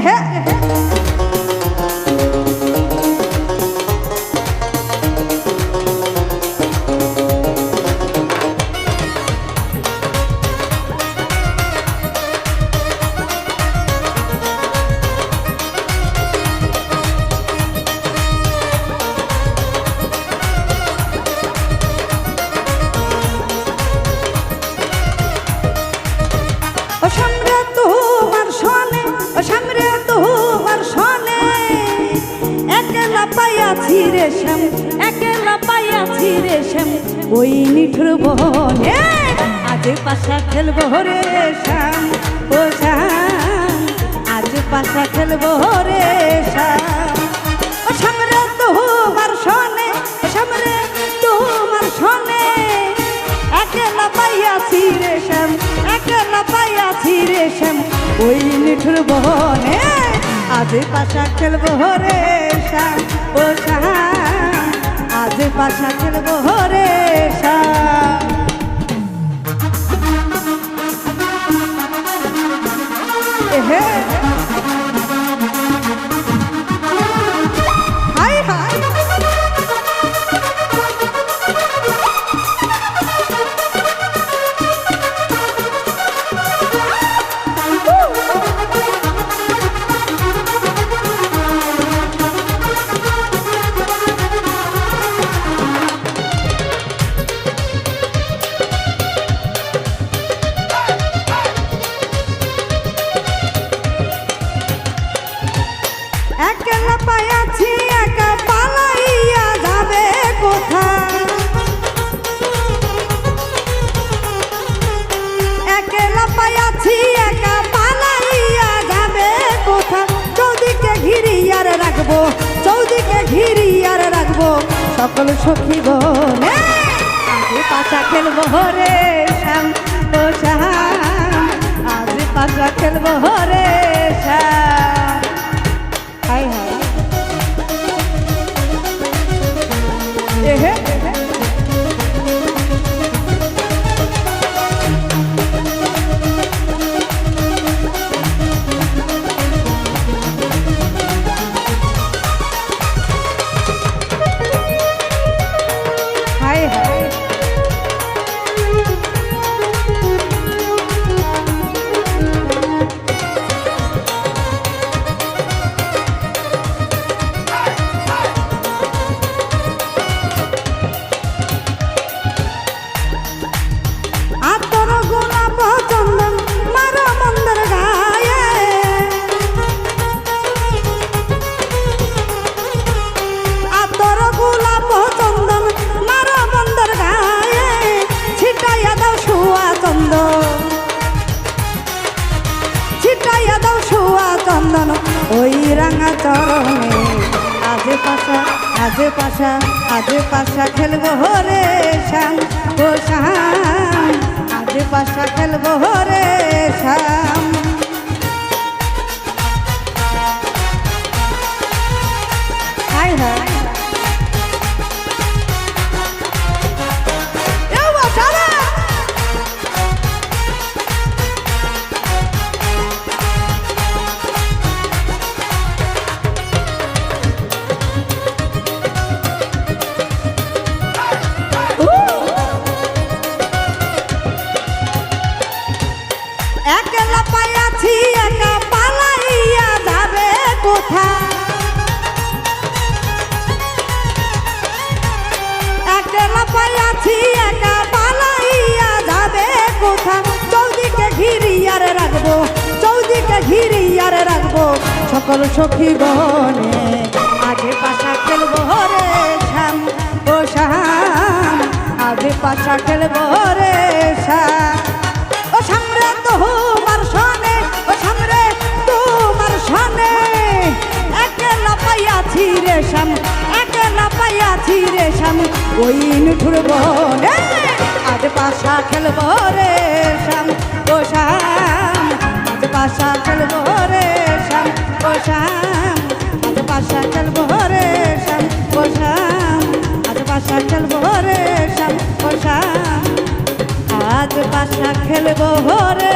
है পাইয়াছি রে শ্যাম, একেলা পাইয়াছি রে শ্যাম। ওই নিঠুর বনে আজ পাশা খেলব রে শ্যাম। ও শ্যাম, আজ পাশা খেলব রে শ্যাম। ও সামরে তোমার সনে, ও সামরে তোমার সনে। একেলা পাইয়াছি রে শ্যাম রে শ্যাম। ওই নিঠুর বনে আজ পাশা খেলব হরে শ্যাম ও শ্যাম। আজে পাশা খেলব হরে শ্যাম। একলা পায়াছি একা পালাইয়া যাবে কোথায়? একলা পায়াছি একা পালাইয়া যাবে কোথায়? চৌদিকে ঘিরিয়ার রাখব, চৌদিকে ঘিরিয়ার রাখব। সকল সখী গনে আগে পাচা খেলব রে শ্যাম, ও শ্যাম। আজ খেলব রে শ্যাম। চন্দন, ওই রাঙা চরণে। আজে পাশা আজে পাশা আজে পাশা খেলব হরে শ্যাম ও শ্যাম। আজে পাশা খেলব হরে শ্যাম। হায় হাই। সকল সখী গনে আগে পাশা খেলব রে শ্যাম, ও শ্যাম। আগে পাশা খেলব রে শ্যাম। ও সামরে তোমার সনে, ও সামরে তোমার সনে। একলা পাইয়াছি রে শ্যাম একলা পাইয়াছি রে শ্যাম। ওই নিঠুর বনে আজ পাশা খেলব রে শ্যাম। শ্যাম আজ বাসা খেলব রে শ্যাম বসাম শ্যাম আজ বাসা খেলব রে শ্যাম বসাম আজ বাসা খেলব রে